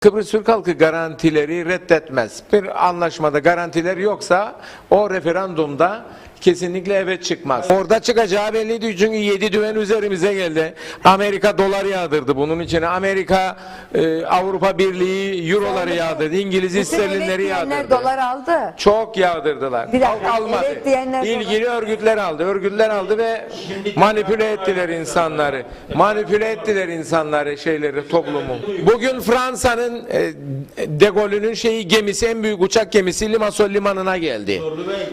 Kıbrıs Türk halkı garantileri reddetmez. Bir anlaşmada garantiler yoksa o referandumda kesinlikle evet çıkmaz. Orada çıkacağı belliydi çünkü 7 düven üzerimize geldi. Amerika dolar yağdırdı bunun içine. Amerika e, Avrupa Birliği euroları yağdırdı. İngiliz sterlinleri yağdırdı. dolar aldı. Çok yağdırdılar. Bir dakika, almadı. evet diyenler İlgili örgütler aldı. Örgütler aldı ve manipüle ettiler insanları. Manipüle ettiler insanları, şeyleri, toplumu. Bugün Fransa'nın e, De Gaulle'ünün şeyi gemisi, en büyük uçak gemisi Limassol limanına geldi.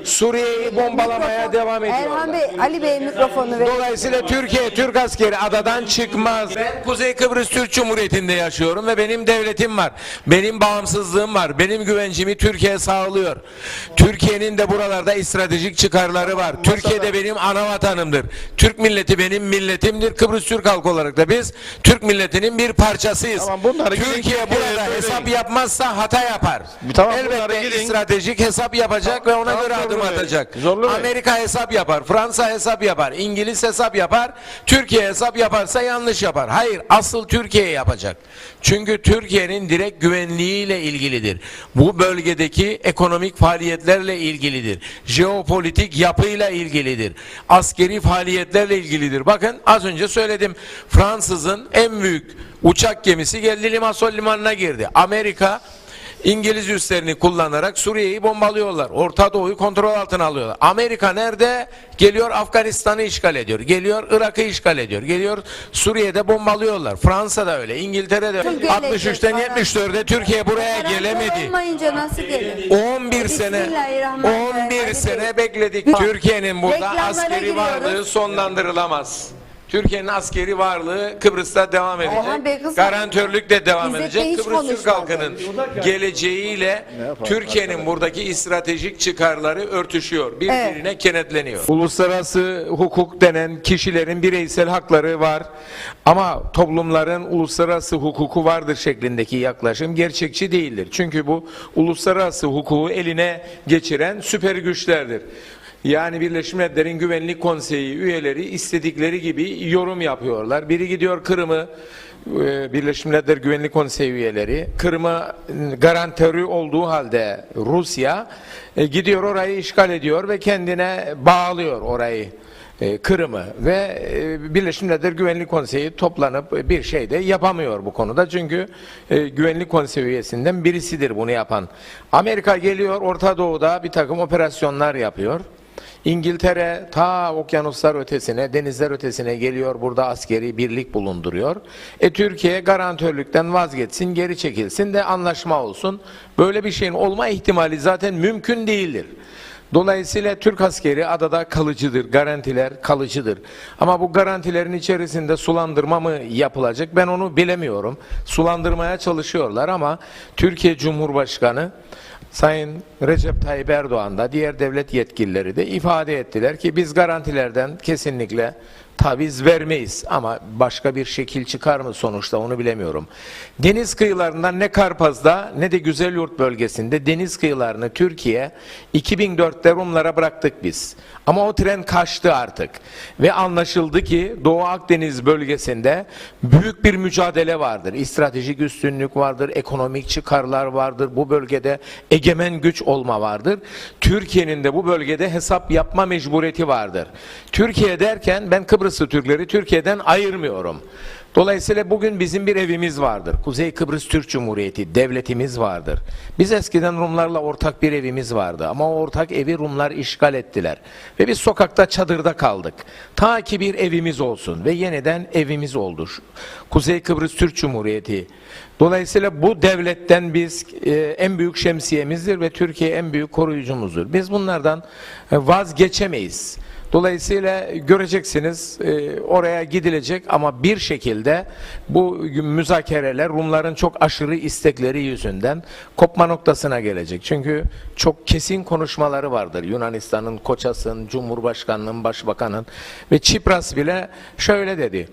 Suriye'yi bombalamaya devam Erhan ediyorlar. Bey, Ali Bey mikrofonu verin. Dolayısıyla Türkiye, Türk askeri adadan çıkmaz. Ben Kuzey Kıbrıs Türk Cumhuriyeti'nde yaşıyorum ve benim devletim var. Benim bağımsızlığım var. Benim güvencimi Türkiye sağlıyor. Türkiye'nin de buralarda stratejik çıkarları var. Türkiye de benim ana vatanımdır. Türk milleti benim milletimdir. Kıbrıs Türk halkı olarak da biz Türk milletinin bir parçasıyız. Tamam, bunları gidin Türkiye Türkiye'ye burada hesap yapmazsa hata yapar. Tamam, Elbette gidin. stratejik hesap yapacak ve ona Tamam, göre adım atacak. Zorlu Bey. Amerika hesap yapar, Fransa hesap yapar, İngiliz hesap yapar, Türkiye hesap yaparsa yanlış yapar. Hayır, asıl Türkiye yapacak. Çünkü Türkiye'nin direkt güvenliğiyle ilgilidir. Bu bölgedeki ekonomik faaliyetlerle ilgilidir. Jeopolitik yapıyla ilgilidir. Askeri faaliyetlerle ilgilidir. Bakın az önce söyledim. Fransızın en büyük uçak gemisi geldi Limassol limanına girdi. Amerika İngiliz üslerini kullanarak Suriye'yi bombalıyorlar. Orta Doğu'yu kontrol altına alıyorlar. Amerika nerede? Geliyor Afganistan'ı işgal ediyor. Geliyor Irak'ı işgal ediyor. Geliyor Suriye'de bombalıyorlar. Fransa da öyle. İngiltere de öyle. Nasıl gelecek 63'ten bana? 74'e Türkiye buraya gelemedi. olmayınca nasıl gelir? 11 sene Bismillahirrahmanirrahim. 11 Hadi sene bekledik. Türkiye'nin burada askeri varlığı sonlandırılamaz. Türkiye'nin askeri varlığı Kıbrıs'ta devam Orhan Bey, edecek. kızım. Garantörlük de devam İzzet Bey edecek. hiç Kıbrıs Türk konuşmadı. halkının geleceğiyle Türkiye'nin buradaki stratejik çıkarları örtüşüyor. Birbirine kenetleniyor. Uluslararası hukuk denen kişilerin bireysel hakları var. Ama toplumların uluslararası hukuku vardır şeklindeki yaklaşım gerçekçi değildir. Çünkü bu uluslararası hukuku eline geçiren süper güçlerdir. Yani Birleşmiş Milletler'in Güvenlik Konseyi üyeleri istedikleri gibi yorum yapıyorlar. Biri gidiyor Kırım'ı e, Birleşmiş Milletler Güvenlik Konseyi üyeleri Kırım'ı garantörü olduğu halde Rusya e, gidiyor orayı işgal ediyor ve kendine bağlıyor orayı. e, Kırım'ı ve Birleşmiş Milletler Güvenlik Konseyi toplanıp bir şey de yapamıyor bu konuda. Çünkü Güvenlik Konseyi üyesinden birisidir bunu yapan. Amerika geliyor Orta Doğu'da bir takım operasyonlar yapıyor. İngiltere ta okyanuslar ötesine, denizler ötesine geliyor burada askeri birlik bulunduruyor. E Türkiye garantörlükten vazgeçsin, geri çekilsin de anlaşma olsun. Böyle bir şeyin olma ihtimali zaten mümkün değildir. Dolayısıyla Türk askeri adada kalıcıdır, garantiler kalıcıdır. Ama bu garantilerin içerisinde sulandırma mı yapılacak ben onu bilemiyorum. Sulandırmaya çalışıyorlar ama Türkiye Cumhurbaşkanı Sayın Recep Tayyip Erdoğan da diğer devlet yetkilileri de ifade ettiler ki biz garantilerden kesinlikle taviz vermeyiz ama başka bir şekil çıkar mı sonuçta onu bilemiyorum. Deniz kıyılarından ne Karpaz'da ne de Güzelyurt bölgesinde deniz kıyılarını Türkiye 2004'te Rumlara bıraktık biz. Ama o tren kaçtı artık ve anlaşıldı ki Doğu Akdeniz bölgesinde büyük bir mücadele vardır. Stratejik üstünlük vardır, ekonomik çıkarlar vardır. Bu bölgede egemen güç olma vardır. Türkiye'nin de bu bölgede hesap yapma mecburiyeti vardır. Türkiye derken ben Kıbrıslı Türkleri Türkiye'den ayırmıyorum. Dolayısıyla bugün bizim bir evimiz vardır. Kuzey Kıbrıs Türk Cumhuriyeti, devletimiz vardır. Biz eskiden Rumlarla ortak bir evimiz vardı ama o ortak evi Rumlar işgal ettiler. Ve biz sokakta çadırda kaldık. Ta ki bir evimiz olsun ve yeniden evimiz oldu. Kuzey Kıbrıs Türk Cumhuriyeti. Dolayısıyla bu devletten biz e, en büyük şemsiyemizdir ve Türkiye en büyük koruyucumuzdur. Biz bunlardan e, vazgeçemeyiz. Dolayısıyla göreceksiniz e, oraya gidilecek ama bir şekilde bu müzakereler Rumların çok aşırı istekleri yüzünden kopma noktasına gelecek. Çünkü çok kesin konuşmaları vardır. Yunanistan'ın Koças'ın, Cumhurbaşkanı'nın, Başbakan'ın ve Çipras bile şöyle dedi.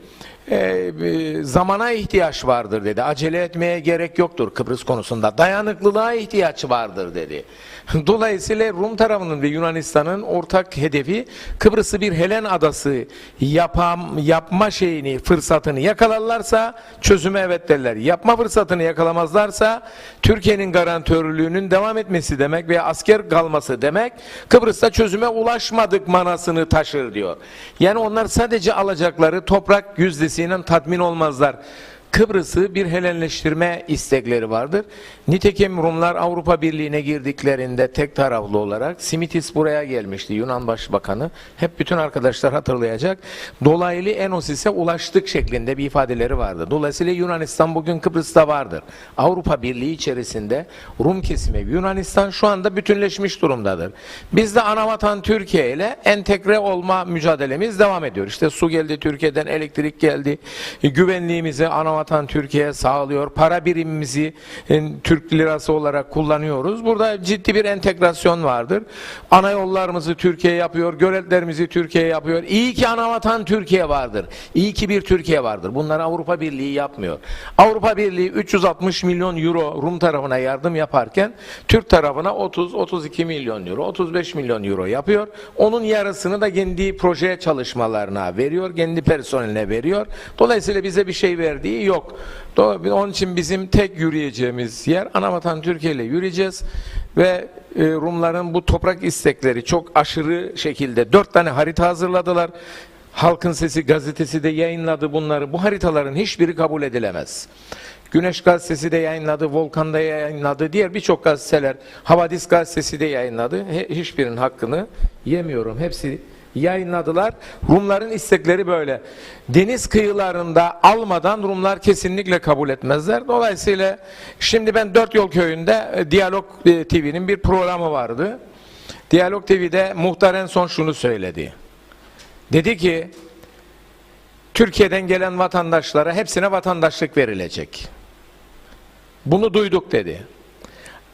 e, e, zamana ihtiyaç vardır dedi. Acele etmeye gerek yoktur Kıbrıs konusunda. Dayanıklılığa ihtiyaç vardır dedi. Dolayısıyla Rum tarafının ve Yunanistan'ın ortak hedefi Kıbrıs'ı bir Helen adası yapam, yapma şeyini, fırsatını yakalarlarsa çözüme evet derler. Yapma fırsatını yakalamazlarsa Türkiye'nin garantörlüğünün devam etmesi demek veya asker kalması demek Kıbrıs'ta çözüme ulaşmadık manasını taşır diyor. Yani onlar sadece alacakları toprak yüzdesiyle tatmin olmazlar. Kıbrıs'ı bir Helenleştirme istekleri vardır. Nitekim Rumlar Avrupa Birliği'ne girdiklerinde tek taraflı olarak Simitis buraya gelmişti Yunan Başbakanı. Hep bütün arkadaşlar hatırlayacak. Dolaylı Enosis'e ulaştık şeklinde bir ifadeleri vardı. Dolayısıyla Yunanistan bugün Kıbrıs'ta vardır. Avrupa Birliği içerisinde Rum kesimi Yunanistan şu anda bütünleşmiş durumdadır. Biz de anavatan Türkiye ile entegre olma mücadelemiz devam ediyor. İşte su geldi Türkiye'den, elektrik geldi. Güvenliğimizi anavatan Türkiye sağlıyor. Para birimimizi e, Türk lirası olarak kullanıyoruz. Burada ciddi bir entegrasyon vardır. Ana yollarımızı Türkiye yapıyor, göletlerimizi Türkiye yapıyor. İyi ki anavatan Türkiye vardır. İyi ki bir Türkiye vardır. Bunları Avrupa Birliği yapmıyor. Avrupa Birliği 360 milyon euro Rum tarafına yardım yaparken Türk tarafına 30-32 milyon euro, 35 milyon euro yapıyor. Onun yarısını da kendi proje çalışmalarına veriyor, kendi personeline veriyor. Dolayısıyla bize bir şey verdiği yok. Do- Onun için bizim tek yürüyeceğimiz yer Anavatan Türkiye ile yürüyeceğiz ve e, Rumların bu toprak istekleri çok aşırı şekilde dört tane harita hazırladılar. Halkın Sesi gazetesi de yayınladı bunları. Bu haritaların hiçbiri kabul edilemez. Güneş gazetesi de yayınladı, Volkan'da yayınladı, diğer birçok gazeteler, Havadis gazetesi de yayınladı. Hiçbirinin hakkını yemiyorum. Hepsi yayınladılar. Rumların istekleri böyle. Deniz kıyılarında almadan Rumlar kesinlikle kabul etmezler. Dolayısıyla şimdi ben Dört Yol Köyü'nde e, Diyalog e, TV'nin bir programı vardı. Diyalog TV'de muhtar en son şunu söyledi. Dedi ki Türkiye'den gelen vatandaşlara hepsine vatandaşlık verilecek. Bunu duyduk dedi.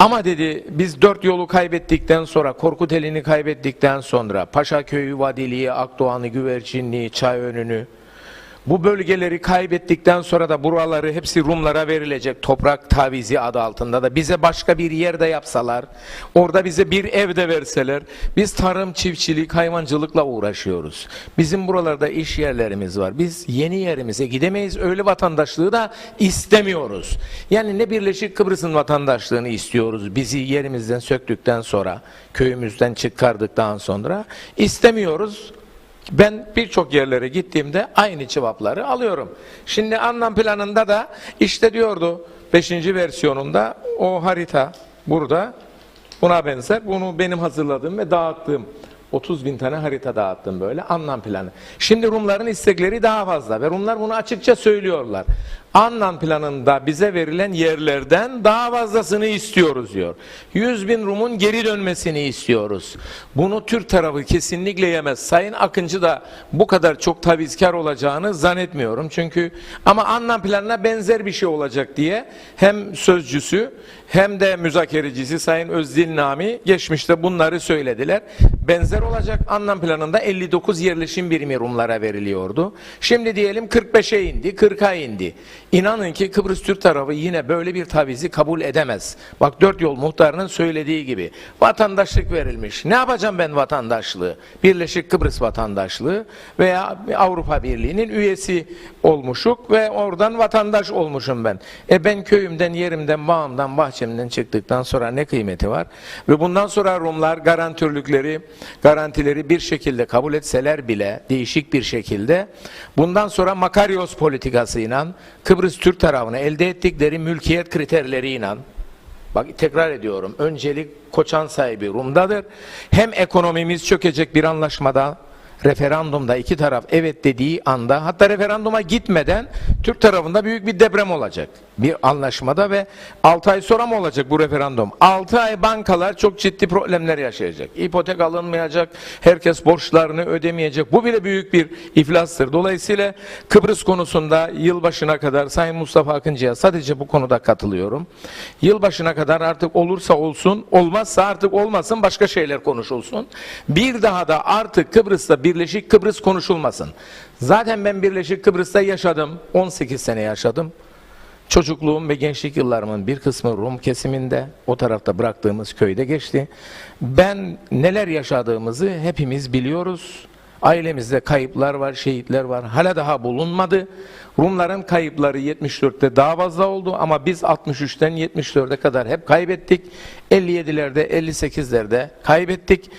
Ama dedi biz dört yolu kaybettikten sonra, Korkuteli'ni kaybettikten sonra, Paşaköy'ü, Vadili'yi, Akdoğan'ı, Güvercinli'yi, Çayönü'nü, bu bölgeleri kaybettikten sonra da buraları hepsi Rumlara verilecek toprak tavizi adı altında da bize başka bir yerde yapsalar, orada bize bir ev de verseler, biz tarım, çiftçilik, hayvancılıkla uğraşıyoruz. Bizim buralarda iş yerlerimiz var. Biz yeni yerimize gidemeyiz. Öyle vatandaşlığı da istemiyoruz. Yani ne Birleşik Kıbrıs'ın vatandaşlığını istiyoruz. Bizi yerimizden söktükten sonra, köyümüzden çıkardıktan sonra istemiyoruz. Ben birçok yerlere gittiğimde aynı cevapları alıyorum. Şimdi anlam planında da işte diyordu 5. versiyonunda o harita burada buna benzer. Bunu benim hazırladığım ve dağıttığım 30 bin tane harita dağıttım böyle anlam planı. Şimdi Rumların istekleri daha fazla ve Rumlar bunu açıkça söylüyorlar. Anlam planında bize verilen yerlerden daha fazlasını istiyoruz diyor. 100 bin Rum'un geri dönmesini istiyoruz. Bunu Türk tarafı kesinlikle yemez. Sayın Akıncı da bu kadar çok tavizkar olacağını zannetmiyorum. Çünkü ama anlam planına benzer bir şey olacak diye hem sözcüsü hem de müzakerecisi Sayın Özdil Nami geçmişte bunları söylediler. Benzer olacak anlam planında 59 yerleşim birimi Rumlara veriliyordu. Şimdi diyelim 45'e indi, 40'a indi. İnanın ki Kıbrıs Türk tarafı yine böyle bir tavizi kabul edemez. Bak dört yol muhtarının söylediği gibi vatandaşlık verilmiş. Ne yapacağım ben vatandaşlığı? Birleşik Kıbrıs vatandaşlığı veya Avrupa Birliği'nin üyesi olmuşuk ve oradan vatandaş olmuşum ben. E ben köyümden, yerimden, bağımdan, bahçemden çıktıktan sonra ne kıymeti var? Ve bundan sonra Rumlar garantörlükleri, garantileri bir şekilde kabul etseler bile değişik bir şekilde bundan sonra Makaryos politikasıyla Kıbrıs Türk tarafına elde ettikleri mülkiyet kriterleriyle Bak tekrar ediyorum. Öncelik koçan sahibi Rum'dadır. Hem ekonomimiz çökecek bir anlaşmada referandumda iki taraf evet dediği anda hatta referanduma gitmeden Türk tarafında büyük bir deprem olacak. Bir anlaşmada ve 6 ay sonra mı olacak bu referandum? 6 ay bankalar çok ciddi problemler yaşayacak. İpotek alınmayacak, herkes borçlarını ödemeyecek. Bu bile büyük bir iflastır. Dolayısıyla Kıbrıs konusunda yılbaşına kadar Sayın Mustafa Akıncı'ya sadece bu konuda katılıyorum. Yılbaşına kadar artık olursa olsun, olmazsa artık olmasın başka şeyler konuşulsun. Bir daha da artık Kıbrıs'ta Birleşik Kıbrıs konuşulmasın. Zaten ben Birleşik Kıbrıs'ta yaşadım. 18 sene yaşadım. Çocukluğum ve gençlik yıllarımın bir kısmı Rum kesiminde, o tarafta bıraktığımız köyde geçti. Ben neler yaşadığımızı hepimiz biliyoruz. Ailemizde kayıplar var, şehitler var. Hala daha bulunmadı. Rumların kayıpları 74'te daha fazla oldu ama biz 63'ten 74'e kadar hep kaybettik. 57'lerde, 58'lerde kaybettik.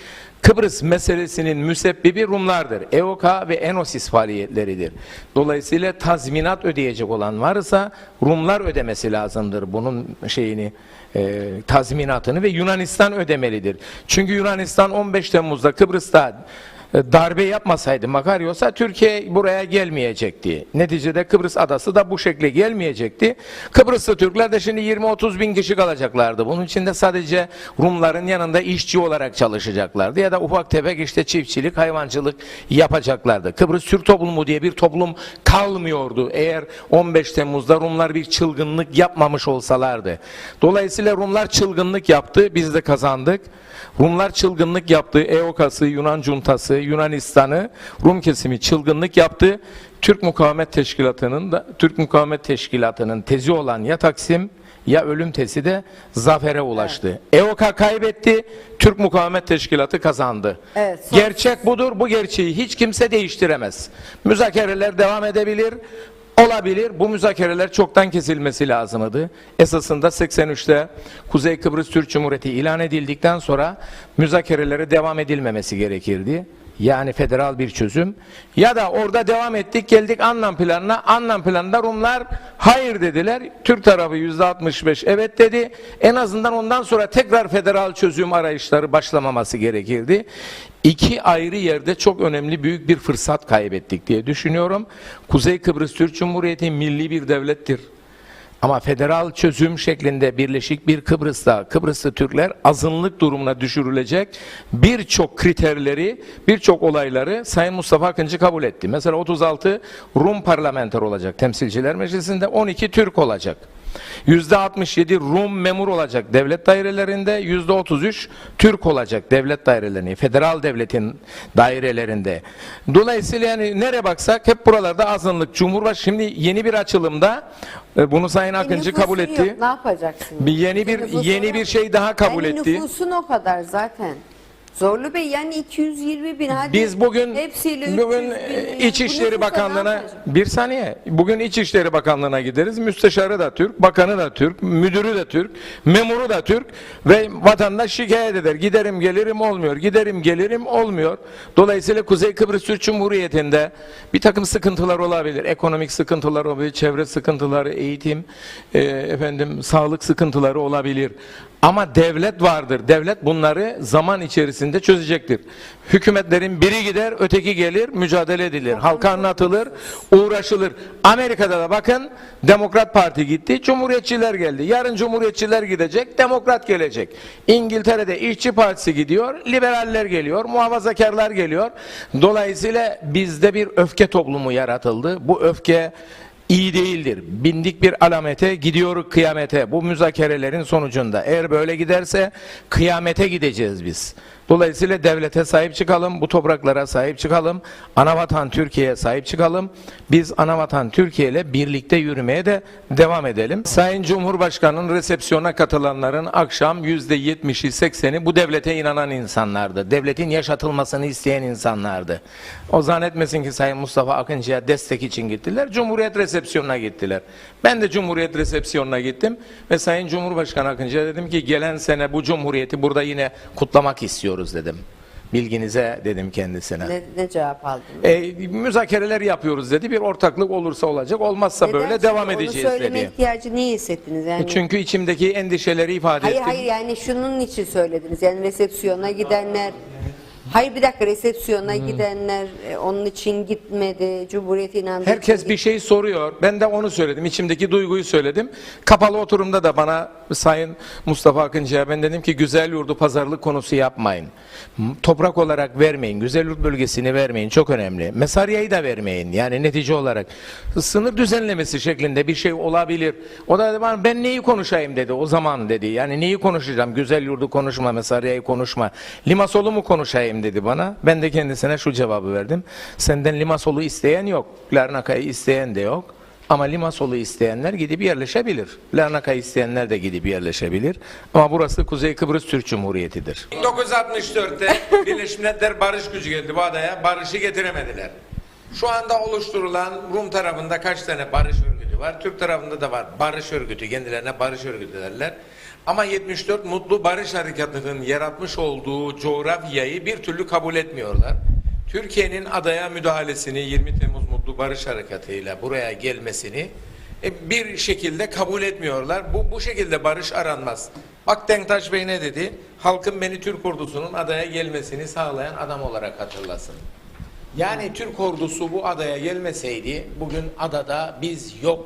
Kıbrıs meselesinin müsebbibi Rumlardır. EOK ve Enosis faaliyetleridir. Dolayısıyla tazminat ödeyecek olan varsa Rumlar ödemesi lazımdır bunun şeyini e, tazminatını ve Yunanistan ödemelidir. Çünkü Yunanistan 15 Temmuz'da Kıbrıs'ta darbe yapmasaydı Makaryos'a Türkiye buraya gelmeyecekti. Neticede Kıbrıs adası da bu şekle gelmeyecekti. Kıbrıslı Türkler de şimdi 20-30 bin kişi kalacaklardı. Bunun içinde sadece Rumların yanında işçi olarak çalışacaklardı ya da ufak tefek işte çiftçilik, hayvancılık yapacaklardı. Kıbrıs Türk toplumu diye bir toplum kalmıyordu. Eğer 15 Temmuz'da Rumlar bir çılgınlık yapmamış olsalardı. Dolayısıyla Rumlar çılgınlık yaptı, biz de kazandık. Rumlar çılgınlık yaptı. EOKA'sı, Yunan cuntası, Yunanistan'ı, Rum kesimi çılgınlık yaptı. Türk Mukavemet Teşkilatı'nın da Türk Mukavemet Teşkilatı'nın tezi olan ya Taksim ya ölüm tezi de zafere ulaştı. EOKA kaybetti, Türk Mukavemet Teşkilatı kazandı. Evet, son- Gerçek budur. Bu gerçeği hiç kimse değiştiremez. Müzakereler devam edebilir. Olabilir. Bu müzakereler çoktan kesilmesi lazımdı. Esasında 83'te Kuzey Kıbrıs Türk Cumhuriyeti ilan edildikten sonra müzakerelere devam edilmemesi gerekirdi. Yani federal bir çözüm. Ya da orada devam ettik geldik anlam planına. Anlam planında Rumlar hayır dediler. Türk tarafı %65 evet dedi. En azından ondan sonra tekrar federal çözüm arayışları başlamaması gerekirdi. İki ayrı yerde çok önemli büyük bir fırsat kaybettik diye düşünüyorum. Kuzey Kıbrıs Türk Cumhuriyeti milli bir devlettir. Ama federal çözüm şeklinde birleşik bir Kıbrıs'ta Kıbrıslı Türkler azınlık durumuna düşürülecek birçok kriterleri, birçok olayları Sayın Mustafa Akıncı kabul etti. Mesela 36 Rum parlamenter olacak temsilciler meclisinde 12 Türk olacak. %67 Rum memur olacak devlet dairelerinde, %33 Türk olacak devlet dairelerinde, federal devletin dairelerinde. Dolayısıyla yani nereye baksak hep buralarda azınlık. Cumhurbaşkanı şimdi yeni bir açılımda e, bunu Sayın Akıncı Nüfusun kabul etti. Yok, ne yapacaksın? Bir yeni bir yeni bir şey daha kabul yani etti. Nüfusun o kadar zaten. Zorlu Bey yani 220 bin hadi. Biz bugün hepsiyle bugün 300 bin, yani bu İçişleri Bakanlığı'na bir saniye. Bugün İçişleri Bakanlığı'na gideriz. Müsteşarı da Türk, bakanı da Türk, müdürü de Türk, memuru da Türk ve vatandaş şikayet eder. Giderim gelirim olmuyor. Giderim gelirim olmuyor. Dolayısıyla Kuzey Kıbrıs Türk Cumhuriyeti'nde bir takım sıkıntılar olabilir. Ekonomik sıkıntılar olabilir, çevre sıkıntıları, eğitim, e, efendim sağlık sıkıntıları olabilir. Ama devlet vardır. Devlet bunları zaman içerisinde çözecektir. Hükümetlerin biri gider, öteki gelir, mücadele edilir. Halka anlatılır, uğraşılır. Amerika'da da bakın Demokrat Parti gitti, Cumhuriyetçiler geldi. Yarın Cumhuriyetçiler gidecek, Demokrat gelecek. İngiltere'de İşçi Partisi gidiyor, liberaller geliyor, muhafazakarlar geliyor. Dolayısıyla bizde bir öfke toplumu yaratıldı. Bu öfke iyi değildir. Bindik bir alamete gidiyor kıyamete. Bu müzakerelerin sonucunda eğer böyle giderse kıyamete gideceğiz biz. Dolayısıyla devlete sahip çıkalım, bu topraklara sahip çıkalım, anavatan Türkiye'ye sahip çıkalım. Biz anavatan Türkiye ile birlikte yürümeye de devam edelim. Sayın Cumhurbaşkanı'nın resepsiyona katılanların akşam %70'i 80'i bu devlete inanan insanlardı. Devletin yaşatılmasını isteyen insanlardı. O zannetmesin ki Sayın Mustafa Akıncı'ya destek için gittiler. Cumhuriyet resepsiyonuna gittiler. Ben de Cumhuriyet resepsiyonuna gittim ve Sayın Cumhurbaşkanı Akıncı'ya dedim ki gelen sene bu Cumhuriyeti burada yine kutlamak istiyoruz dedim. Bilginize dedim kendisine. Ne, ne cevap aldın? E, müzakereler yapıyoruz dedi. Bir ortaklık olursa olacak, olmazsa Neden böyle devam onu edeceğiz söyleme dedi. ihtiyacı niye hissettiniz yani? Çünkü içimdeki endişeleri ifade Hayır ettim. hayır yani şunun için söylediniz. Yani resepsiyona gidenler Hayır bir dakika resepsiyona Hmm. gidenler e, onun için gitmedi. Cumhuriyet Herkes için bir şey soruyor. Ben de onu söyledim. İçimdeki duyguyu söyledim. Kapalı oturumda da bana Sayın Mustafa Akıncı'ya ben dedim ki güzel yurdu pazarlık konusu yapmayın. M- Toprak olarak vermeyin. Güzel yurt bölgesini vermeyin. Çok önemli. Mesaryayı da vermeyin. Yani netice olarak sınır düzenlemesi şeklinde bir şey olabilir. O da dedi bana ben neyi konuşayım dedi. O zaman dedi. Yani neyi konuşacağım? Güzel yurdu konuşma, Mesaryayı konuşma. Limasolu mu konuşayım isteyen dedi bana. Ben de kendisine şu cevabı verdim. Senden Limasol'u isteyen yok. Larnaka'yı isteyen de yok. Ama Limasol'u isteyenler gidip yerleşebilir. Larnaka'yı isteyenler de gidip yerleşebilir. Ama burası Kuzey Kıbrıs Türk Cumhuriyeti'dir. 1964'te Birleşmiş Milletler barış gücü geldi bu adaya. Barışı getiremediler. Şu anda oluşturulan Rum tarafında kaç tane barış örgütü var? Türk tarafında da var. Barış örgütü. Kendilerine barış örgütü derler. Ama 74 Mutlu Barış Harekatı'nın yaratmış olduğu coğrafyayı bir türlü kabul etmiyorlar. Türkiye'nin adaya müdahalesini 20 Temmuz Mutlu Barış Harekatı ile buraya gelmesini e, bir şekilde kabul etmiyorlar. Bu bu şekilde barış aranmaz. Bak Denktaş Bey ne dedi? Halkın beni Türk ordusunun adaya gelmesini sağlayan adam olarak hatırlasın. Yani Türk ordusu bu adaya gelmeseydi bugün adada biz yoktuk.